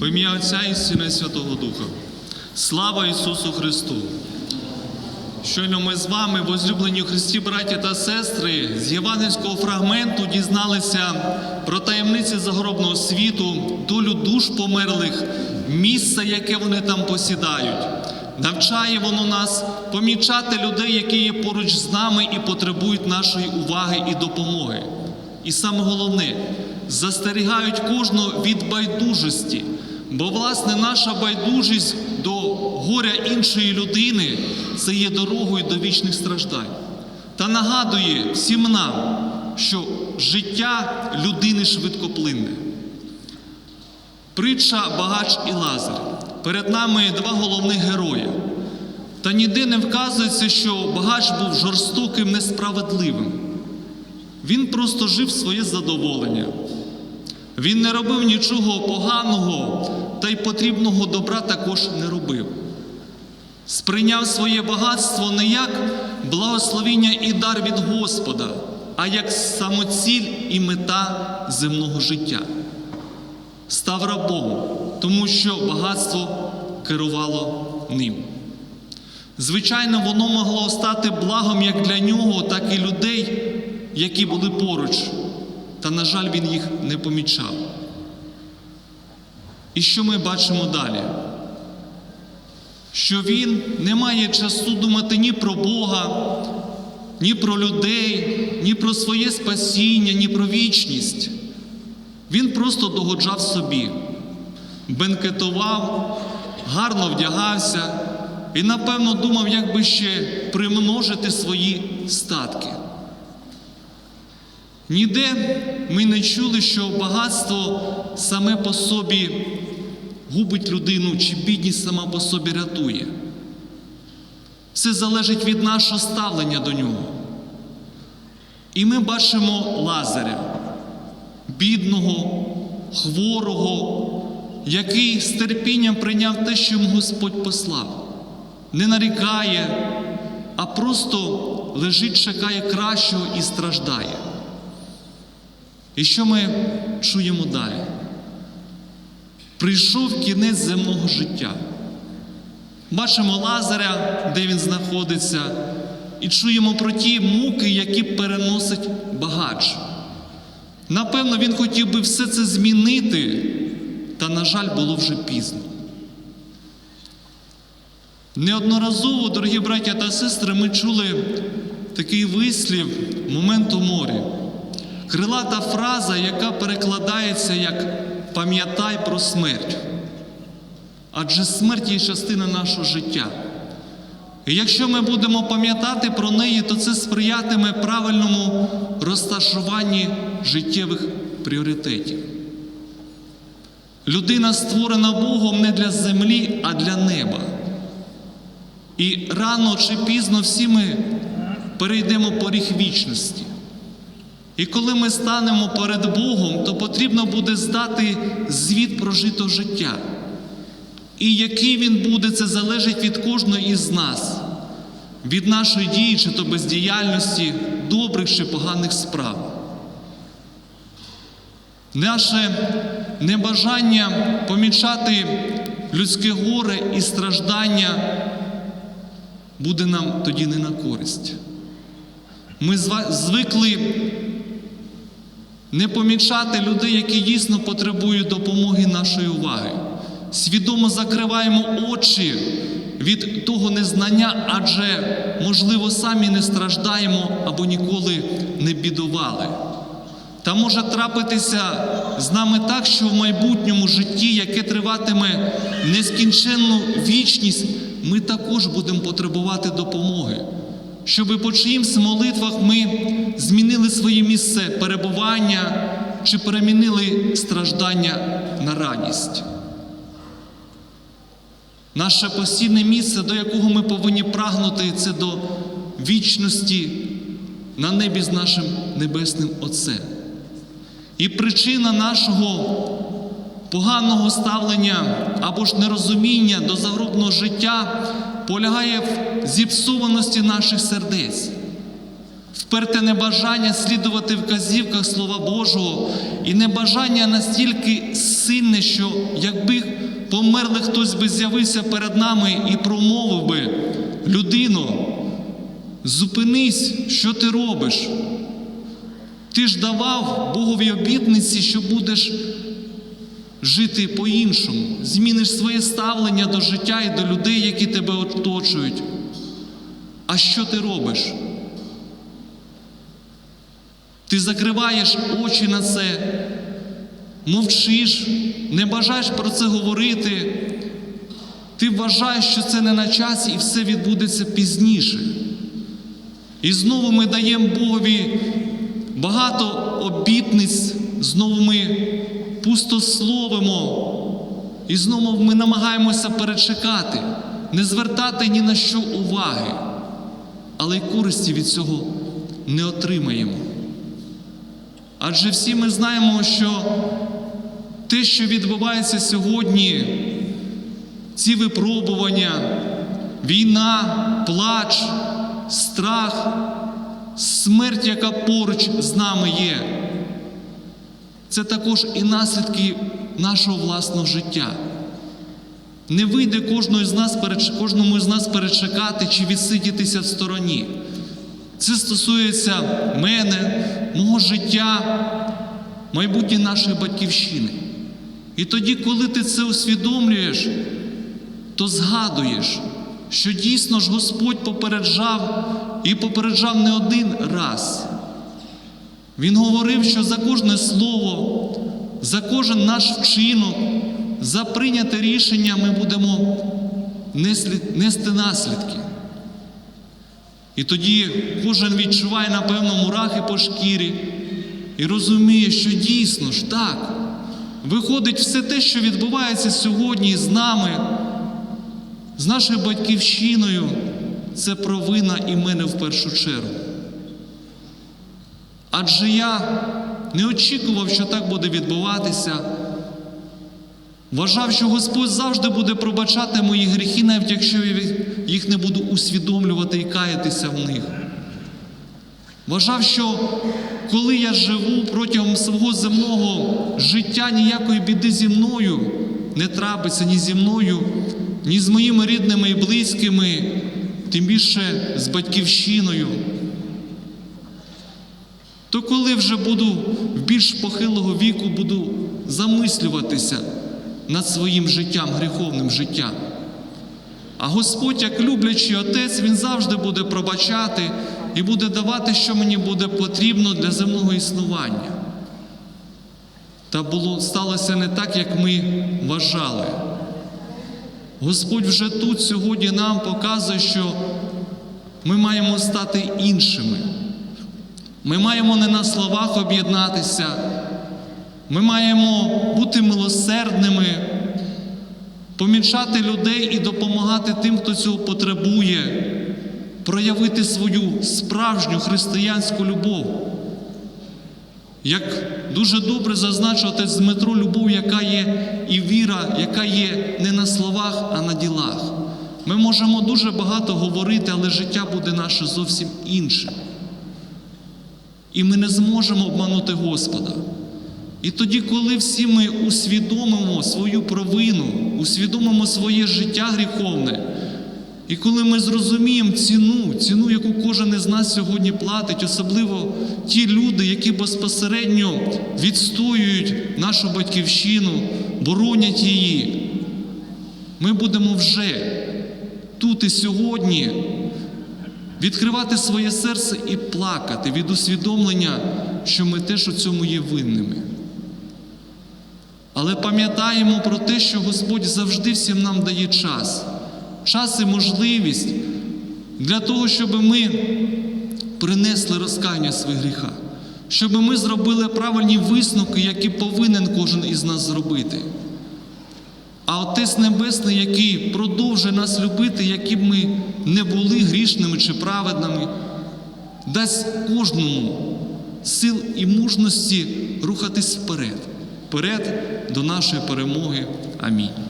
В ім'я Отця і Сина і Святого Духа. Слава Ісусу Христу! Щойно ми з вами, возлюблені Христі, браті та сестри, з євангельського фрагменту дізналися про таємниці загробного світу, долю душ померлих, місце, яке вони там посідають. Навчає воно нас помічати людей, які є поруч з нами і потребують нашої уваги і допомоги. І саме головне, застерігають кожного від байдужості, бо, власне, наша байдужість до горя іншої людини це є дорогою до вічних страждань. Та нагадує всім нам, що життя людини швидкоплинне. Притча Багач і Лазар. Перед нами два головних герої. Та ніде не вказується, що багач був жорстоким, несправедливим. Він просто жив своє задоволення. Він не робив нічого поганого, та й потрібного добра також не робив. Сприйняв своє багатство не як благословіння і дар від Господа, а як самоціль і мета земного життя. Став рабом, тому що багатство керувало ним. Звичайно, воно могло стати благом як для нього, так і людей, які були поруч, та, на жаль, він їх не помічав. І що ми бачимо далі? Що він не має часу думати ні про Бога, ні про людей, ні про своє спасіння, ні про вічність. Він просто догоджав собі, бенкетував, гарно вдягався і, напевно, думав, як би ще примножити свої статки. Ніде ми не чули, що багатство саме по собі губить людину, чи бідність сама по собі рятує. Все залежить від нашого ставлення до нього. І ми бачимо Лазаря, бідного, хворого, який з терпінням прийняв те, що йому Господь послав, не нарікає, а просто лежить, чекає кращого і страждає. І що ми чуємо далі? Прийшов кінець земного життя. Бачимо Лазаря, де він знаходиться, і чуємо про ті муки, які переносить багач. Напевно, він хотів би все це змінити, та, на жаль, було вже пізно. Неодноразово, дорогі браття та сестри, ми чули такий вислів моменту моря. Крилата фраза, яка перекладається як пам'ятай про смерть. Адже смерть є частина нашого життя. І якщо ми будемо пам'ятати про неї, то це сприятиме правильному розташуванні життєвих пріоритетів. Людина створена Богом не для землі, а для неба. І рано чи пізно всі ми перейдемо поріг вічності. І коли ми станемо перед Богом, то потрібно буде здати звіт прожитого життя. І який він буде, це залежить від кожного із нас, від нашої дії чи то бездіяльності, добрих чи поганих справ. Наше небажання помічати людське горе і страждання буде нам тоді не на користь. Ми звикли не помічати людей, які дійсно потребують допомоги нашої уваги. Свідомо закриваємо очі від того незнання, адже, можливо, самі не страждаємо або ніколи не бідували. Та може трапитися з нами так, що в майбутньому житті, яке триватиме нескінченну вічність, ми також будемо потребувати допомоги, щоби по чиїмсь молитвах ми змінили своє місце перебування чи перемінили страждання на радість. Наше постійне місце, до якого ми повинні прагнути, це до вічності на небі з нашим Небесним Отцем. І причина нашого поганого ставлення або ж нерозуміння до загробного життя полягає в зіпсованості наших сердець, вперте небажання слідувати вказівках Слова Божого і небажання настільки сильне, що якби померлий хтось би з'явився перед нами і промовив би, людино, зупинись, що ти робиш? Ти ж давав Богові обітниці, що будеш жити по-іншому, зміниш своє ставлення до життя і до людей, які тебе оточують. А що ти робиш? Ти закриваєш очі на це, мовчиш, не бажаєш про це говорити. Ти вважаєш, що це не на часі і все відбудеться пізніше. І знову ми даємо Богові багато обітниць, знову ми пустословимо, і знову ми намагаємося перечекати, не звертати ні на що уваги, але й користі від цього не отримаємо. Адже всі ми знаємо, що те, що відбувається сьогодні, ці випробування, війна, плач, страх, смерть, яка поруч з нами є, це також і наслідки нашого власного життя. Не вийде кожного з нас, кожному з нас перечекати чи відсидітися в стороні. Це стосується мене, мого життя, майбутнє нашої батьківщини. І тоді, коли ти це усвідомлюєш, то згадуєш, що дійсно ж Господь попереджав і попереджав не один раз. Він говорив, що за кожне слово, за кожен наш вчинок, за прийняте рішення ми будемо нести наслідки. І тоді кожен відчуває, напевно, мурахи по шкірі і розуміє, що дійсно ж так, виходить все те, що відбувається сьогодні з нами, з нашою батьківщиною, це провина і мене в першу чергу. Адже я не очікував, що так буде відбуватися. Вважав, що Господь завжди буде пробачати мої гріхи, навіть якщо я їх не буду усвідомлювати і каятися в них. Вважав, що коли я живу протягом свого земного життя, ніякої біди зі мною не трапиться ні зі мною, ні з моїми рідними і близькими, тим більше з батьківщиною. То коли вже буду в більш похилого віку, буду замислюватися над своїм життям, гріховним життям. А Господь, як люблячий Отець, Він завжди буде пробачати і буде давати, що мені буде потрібно для земного існування. Та було, сталося не так, як ми вважали. Господь вже тут сьогодні нам показує, що ми маємо стати іншими. Ми маємо не на словах об'єднатися, ми маємо бути милосердними, помічати людей і допомагати тим, хто цього потребує, проявити свою справжню християнську любов. Як дуже добре зазначив отець Дмитро, любов, яка є і віра, яка є не на словах, а на ділах. Ми можемо дуже багато говорити, але життя буде наше зовсім іншим. І ми не зможемо обманути Господа. І тоді, коли всі ми усвідомимо свою провину, усвідомимо своє життя гріховне, і коли ми зрозуміємо ціну, ціну, яку кожен із нас сьогодні платить, особливо ті люди, які безпосередньо відстоюють нашу батьківщину, боронять її, ми будемо вже тут і сьогодні відкривати своє серце і плакати від усвідомлення, що ми теж у цьому є винними. Але пам'ятаємо про те, що Господь завжди всім нам дає час, час і можливість для того, щоб ми принесли розкаяння в своїх гріхах, щоб ми зробили правильні висновки, які повинен кожен із нас зробити. А Отець Небесний, який продовжує нас любити, які б ми не були грішними чи праведними, дасть кожному сил і мужності рухатись вперед, вперед до нашої перемоги. Амінь.